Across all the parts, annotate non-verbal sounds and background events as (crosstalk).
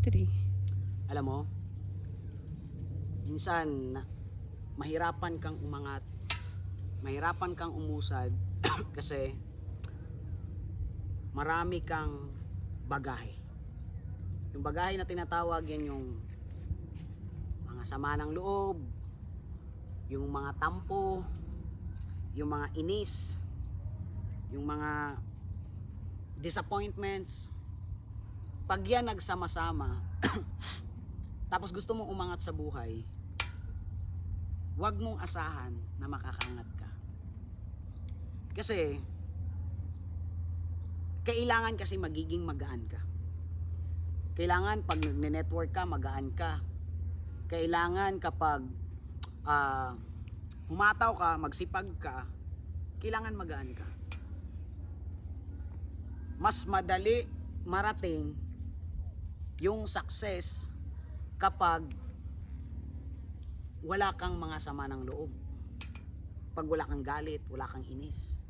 3. Alam mo, minsan mahirapan kang umangat, mahirapan kang umusad (clears throat) kasi marami kang bagahe. Yung bagahe na tinatawag yan yung mga sama ng loob, yung mga tampo, yung mga inis, yung mga disappointments. Pag yan nagsama-sama, (clears throat) tapos gusto mong umangat sa buhay, huwag mong asahan na makakaangat ka. Kasi, kailangan kasi magiging magaan ka. Kailangan pag nagne-network ka, magaan ka. Kailangan kapag ah, humataw ka, magsipag ka, kailangan magaan ka. Mas madali marating yung success kapag wala kang mga sama ng loob. Pag wala kang galit, wala kang inis.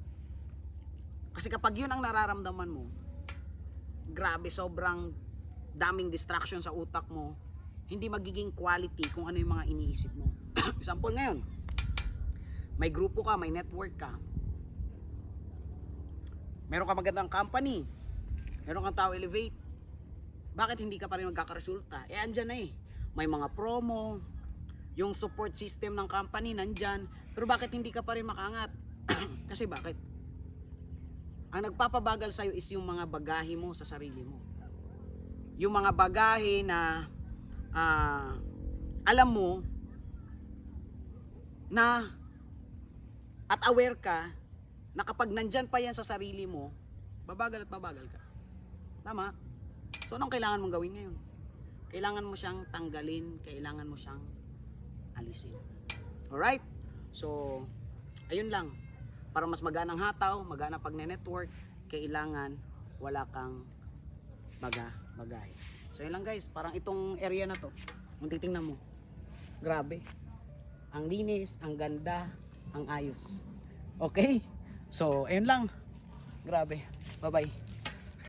Kasi kapag yun ang nararamdaman mo, grabe, sobrang daming distraction sa utak mo, hindi magiging quality kung ano yung mga iniisip mo. (coughs) Example ngayon, may grupo ka, may network ka, meron ka magandang company, meron kang tao elevate, bakit hindi ka pa rin magkakaresulta? Eh, andyan na eh. May mga promo, yung support system ng company nandyan, pero bakit hindi ka pa rin makangat? (clears throat) Kasi bakit? Ang nagpapabagal sa'yo is yung mga bagahe mo sa sarili mo. Yung mga bagahe na ah, alam mo na at aware ka na kapag nandyan pa yan sa sarili mo, babagal at babagal ka. Tama? So anong kailangan mong gawin ngayon? Kailangan mo siyang tanggalin, kailangan mo siyang alisin. Alright? So, ayun lang. Para mas maganang hataw, magana pag network kailangan wala kang baga, bagay. So yun lang guys, parang itong area na to, kung titingnan mo, grabe. Ang linis, ang ganda, ang ayos. Okay? So, ayun lang. Grabe. Bye-bye.